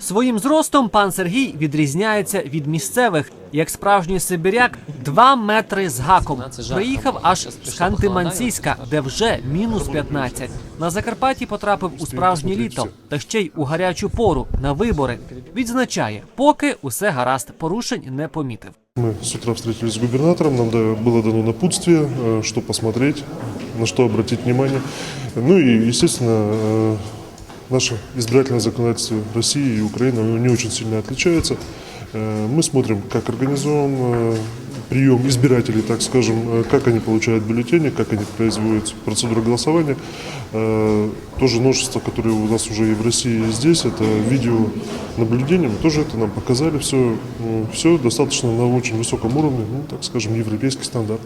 Своїм зростом пан Сергій відрізняється від місцевих. Як справжній сибіряк, два метри з гаком. Приїхав аж з Ханти-Мансійська, де вже мінус 15. На Закарпатті потрапив у справжнє літо, та ще й у гарячу пору на вибори. Відзначає, поки усе гаразд, порушень не помітив. Мы с утра встретились с губернатором, нам да- было дано напутствие, э, что посмотреть, на что обратить внимание. Ну и, естественно, э, наше избирательное законодательство России и Украины оно не очень сильно отличается. Э, Мы смотрим, как организован э, прием избирателей, так скажем, э, как они получают бюллетени, как они производят процедуру голосования. Э, Тоже новшество, которое у нас уже и в России, и здесь, это видеонаблюдение. Мы тоже это нам показали. Все, все достаточно на очень высоком уровне, ну, так скажем, европейский стандарт.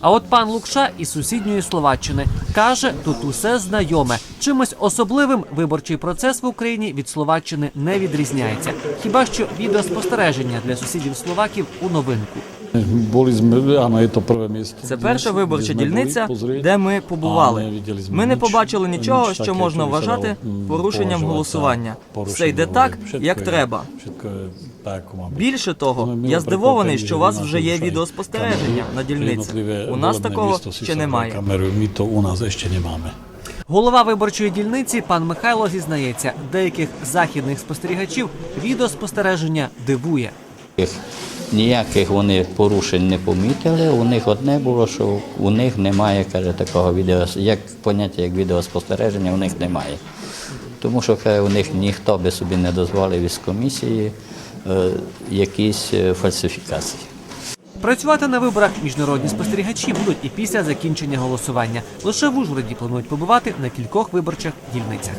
А от пан Лукша із сусідньої Словаччини каже, тут усе знайоме. Чимось особливим виборчий процес в Україні від Словаччини не відрізняється. Хіба що відеоспостереження для сусідів словаків у новинку. Були ми, áno, je to. Це перша виборча дільниця, де ми побували. Ми не побачили нічого, що можна вважати порушенням голосування. Все йде так, як треба. Більше того, я здивований, що у вас вже є відеоспостереження на дільниці. У нас такого miesto si ще sa немає. Голова виборчої дільниці пан Михайло зізнається, деяких західних спостерігачів відеоспостереження дивує. Ніяких вони порушень не помітили. У них одне було, що у них немає, каже, такого відео, як поняття, як відеоспостереження, у них немає. Тому що каже, у них ніхто би собі не дозволив із комісії е, якісь е, фальсифікації. Працювати на виборах міжнародні спостерігачі будуть і після закінчення голосування. Лише в Ужгороді планують побувати на кількох виборчих дільницях.